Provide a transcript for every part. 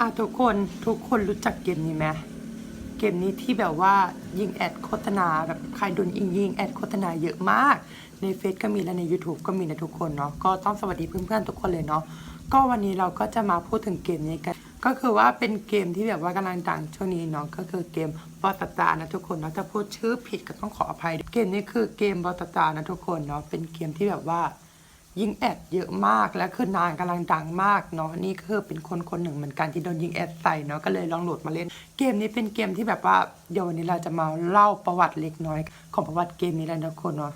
อะทุกคนทุกคนรู้จักเกมนี้ไหมเกมนี้ที่แบบว่ายิงแอดโฆษณาแบบใครโดนยิงยิงแอดโฆษณาเยอะมาก ในเฟซก็มีและใน YouTube ก็มีนะทุกคนเนาะก็ต้องสวัสดีเพื่อนๆทุกคนเลยเนาะก็วันนี้เราก็จะมาพูดถึงเกมนี้กัน ก็คือว่าเป็นเกมที่แบบว่ากำลังดังช่วงนี้เนาะก็คือเกมบอสตานะทุกคนเนาะถ้าพูดชื่อผิดก็ต้องขออภัย เกมนี้คือเกมบอสตานะทุกคนเนาะเป็นเกมที่แบบว่า ยิงแอดเยอะมากและคือนางกำลังดังมากเนาะนี่ก็คือเป็นคนคนหนึ่งเหมือนกันที่โดนยิงแอดใส่เนาะก็เลยลองโหลดมาเล่น เกมนี้เป็นเกมที่แบบว่าเดี๋ยววันนี้เราจะมาเล่าประวัติเล็กน้อย ของประวัติเกมนี้แล้วนะทุกคนเนาะ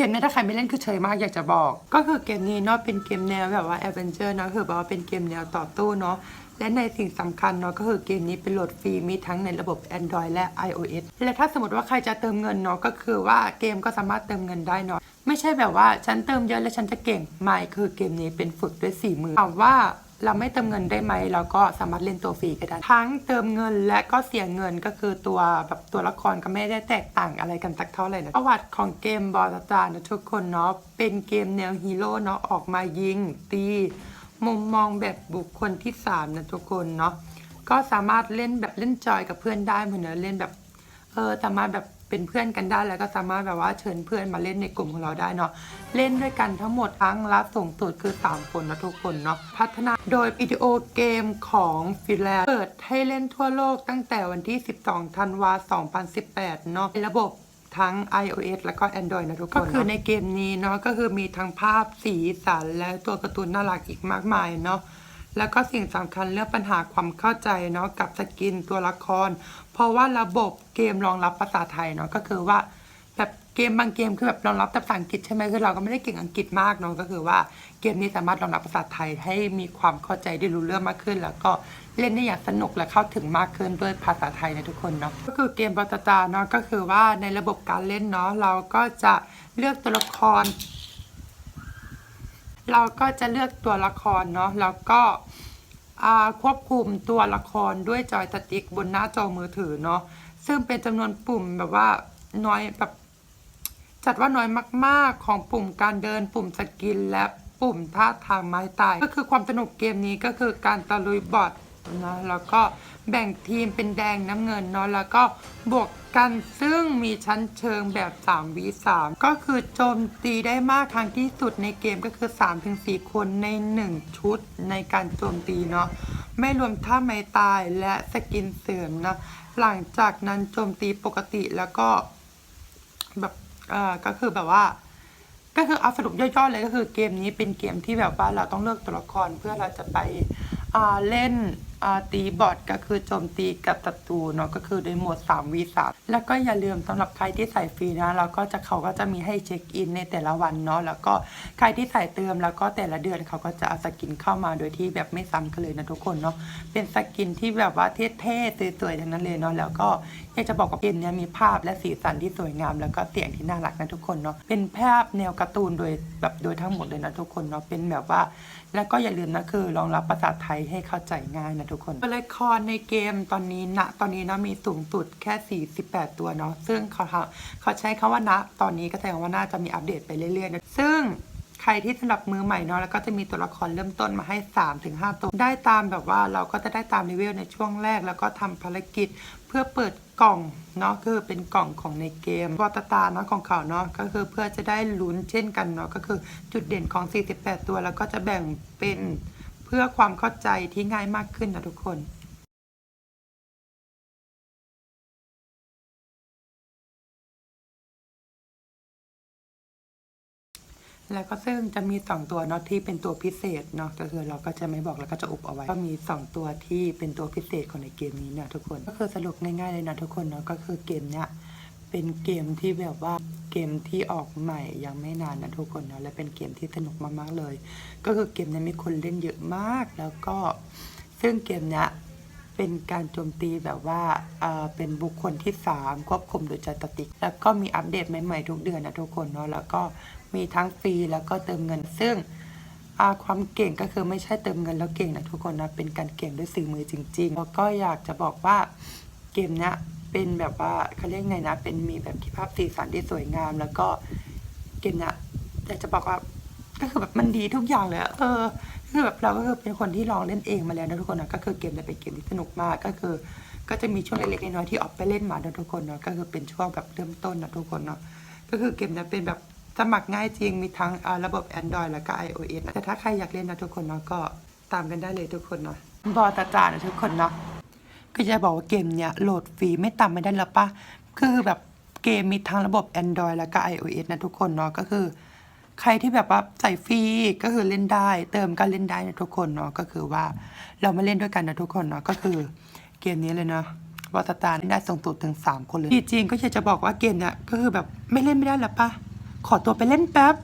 กมนี้ถ้าใครไม่เล่นคือเฉยมากอยากจะบอก ก็คือเกมนี้เนาะเป็นเกมแนวแบบว่าแอดเวนเจอร์เนาะคือแบบว่าเป็นเกมแนวต่อตู้เนาะและในสิ่งสำคัญเนาะก็คือเกมนี้เป็นโหลดฟรีมีทั้งในระบบ Android และ iOS และถ้าสมมติว่าใครจะเติมเงินเนาะก็คือว่าเกมก็สามารถเติมเงินได้เนาะไม่ใช่แบบว่าฉันเติมเยอะแล้วฉันจะเก่งไม่คือเกมนี้เป็นฝึกด้วยสี่มือถามว่า เราไม่เติมเงินได้ไหมเราก็สามารถเล่นตัวฟรีก็ได้ ทั้งเติมเงินและก็เสียเงินก็คือตัวแบบตัวละครก็ไม่ได้แตกต่างอะไรกันสักเท่าไหร่นะประวัติของเกมบอลตานะทุกคนเนาะเป็นเกมแนวฮีโร่เนาะออกมายิง ตี มุมมองแบบบุคคลที่สามนะทุกคนเนาะก็สามารถเล่นแบบเล่นจอยกับเพื่อนได้เหมือนเล่นแบบเออสามารถแบบ เป็นเพื่อนกันได้แล้วก็สามารถแบบว่าเชิญเพื่อนมาเล่นในกลุ่มของเราได้เนาะเล่นด้วยกันทั้งหมดทั้งรับส่งสุดคือ 3 คนนะทุกคนเนาะพัฒนาโดยวิดีโอเกมของฟินแลนด์เปิดให้เล่นทั่วโลกตั้งแต่วันที่ 12 ธันวาคม2018 เนาะในระบบทั้ง iOS แล้วก็ Android นะทุกคน ก็คือในเกมนี้เนาะก็คือมีทั้งภาพสีสันและตัวการ์ตูนน่ารักอีกมากมายเนาะ แล้วก็สิ่งสำคัญเรื่องปัญหาความเข้าใจเนาะกับสกินตัวละคร เพราะว่าระบบเกมรองรับภาษาไทยเนาะก็คือว่าแบบเกมบางเกมคือแบบรองรับแต่ภาษาอังกฤษใช่ไหมคือเราก็ไม่ได้เก่งอังกฤษมากเนาะก็คือว่าเกมนี้สามารถรองรับภาษาไทยให้มีความเข้าใจได้รู้เรื่องมากขึ้น แล้วก็เล่นได้อย่างสนุกและเข้าถึงมากขึ้นด้วยภาษาไทยนะทุกคนเนาะก็คือเกมบอตตาเนาะก็คือว่าในระบบการเล่นเนาะเราก็จะเลือกตัวละคร เราก็จะเลือกตัวละครเนาะแล้วก็ควบคุมตัวละครด้วยจอยสติ๊กบนหน้าจอมือถือเนาะซึ่งเป็นจำนวนปุ่มแบบว่าน้อยแบบจัดว่าน้อยมากๆของปุ่มการเดินปุ่มสกินและปุ่มท่าทางไม้ตายก็คือความสนุกเกมนี้ก็คือการตะลุยบอทนะแล้วก็ แบ่งทีมเป็นแดงน้ำเงินเนาะแล้วก็บวกกันซึ่งมีชั้นเชิงแบบ3 v 3ก็คือโจมตีได้มากครั้งที่สุดในเกมก็คือ 3-4 คนใน 1 ชุดในการโจมตีเนาะไม่รวมท่าไม้ตายและสกินเสริมนะหลังจากนั้นโจมตีปกติแล้วก็แบบเอ่อก็คือแบบว่า ก็คือเอาสรุปย่อๆเลยก็คือเกมนี้เป็นเกมที่แบบว่าเราต้องเลือกตัวละครเพื่อเราจะไปเล่น ตีบอทก็คือโจมตีกับศัตรูเนาะก็คือในโหมด3 v 3แล้วก็อย่าลืมสำหรับใครที่ใส่ฟรีนะเราก็จะเขาก็จะมีให้เช็คอินในแต่ละวันเนาะแล้วก็ใครที่ใส่เติมแล้วก็แต่ละเดือนเขาก็จะเอาสกินเข้ามาโดยที่แบบไม่ซ้ำกันเลยนะทุกคนเนาะเป็นสกินที่แบบว่าเท่ๆสวยๆทั้งนั้นเลยเนาะแล้วก็อยากจะบอกว่าเกมเนี้ยมีภาพและสีสันที่สวยงาม แล้วก็เสียงที่น่ารักนะทุกคนเนาะเป็นภาพแนวการ์ตูนโดยแบบโดยทั้งหมดเลยนะทุกคนเนาะเป็นแบบว่า แล้วก็อย่าลืมนะคือรองรับภาษาไทยให้เข้าใจง่ายนะทุกคนตัวละครในเกมตอนนี้ณตอนนี้นะมีสูงสุดแค่ 48 ตัวเนาะซึ่งเขาเขาใช้คำว่าณตอนนี้ก็แสดงว่าน่าจะมีอัปเดตไปเรื่อยๆนะซึ่งใครที่สำหรับมือใหม่เนาะแล้วก็จะมีตัวละครเริ่มต้นมาให้ 3-5 ตัว ได้ตามแบบว่าเราก็จะได้ตามเลเวลในช่วงแรก แล้วก็ทำภารกิจเพื่อเปิดกล่องเนาะคือเป็นกล่องของในเกมวอตตาเนาะของเขาเนาะก็คือเพื่อจะได้ลุ้นเช่นกันเนาะก็คือจุดเด่นของ 48 ตัวแล้วก็จะแบ่งเป็น พื่อความเข้าใจที่ง่ายมากขึ้นนะทุกคนแล้วก็ซึ่งจะมี 2 ตัวเนาะที่เป็นตัวพิเศษเนาะก็คือเราก็จะไม่บอกแล้วก็จะอุบเอาไว้ ก็มี 2 ตัวที่เป็นตัวพิเศษของในเกมนี้เนี่ยทุกคน ก็คือสรุปง่ายๆเลยนะทุกคนเนาะก็คือเกมเนี้ยเป็นเกมที่แบบว่า เกมที่ออกใหม่ยังไม่นานนะทุกคนเนาะและเป็นเกมที่สนุกมากๆเลย ก็คือเกมนี้มีคนเล่นเยอะมากแล้วก็ซึ่งเกมเนี้ยเป็นการโจมตีแบบว่าเออเป็นบุคคลที่ 3 ควบคุมโดยจอยสติก แล้วก็มีอัปเดตใหม่ๆทุกเดือนนะทุกคนเนาะแล้วก็มีทั้งฟรีแล้วก็เติมเงินซึ่งความเก่งก็คือไม่ใช่เติมเงินแล้วเก่งนะทุกคนนะเป็นการเก่งด้วยสื่อมือจริงๆแล้วก็อยากจะบอกว่าเกมเนี้ย เป็นแบบว่าเขาเรียกไงนะ เป็นมีแบบที่ภาพสีสันที่สวยงาม แล้วก็เกมเนี้ยอยากจะบอกว่าก็คือแบบมันดีทุกอย่างเลยอะเออคือแบบเราก็คือเป็นคนที่ลองเล่นเองมาแล้วนะทุกคนนะก็คือเกมเนี่ยเป็นเกมที่สนุกมากก็คือ ก็จะมีช่วงเล็กๆน้อยๆที่ออกไปเล่นมานะทุกคนเนาะก็คือเป็นช่วงแบบเริ่มต้นนะทุกคนเนาะก็คือเกมเนี่ยเป็นแบบสมัครง่ายจริงมีทั้งระบบ Android แล้วก็ iOS นะแต่ถ้าใครอยากเล่นนะทุกคนเนาะก็ตามกันได้เลยทุกคนเนาะบอตาจานะทุกคนเนาะ ก็จะบอกว่าเกมเนี้ยโหลดฟรีไม่ต่ำไม่ได้แล้วปะคือแบบเกมมีทั้งระบบ Android แล้วก็ iOS นะทุกคนเนาะก็คือ ใครที่แบบว่าใส่ฟรีก็คือเล่นได้ เติมก็เล่นได้นะทุกคนเนาะก็คือว่าเรามาเล่นด้วยกันนะทุกคนเนาะก็คือเกมนี้เลยเนาะวอตตาได้ส่งตัวถึง 3 คนเลยจริงๆก็อยากจะบอกว่าเกมเนี้ยก็คือแบบไม่เล่นไม่ได้แล้วปะขอตัวไปเล่นแป๊บ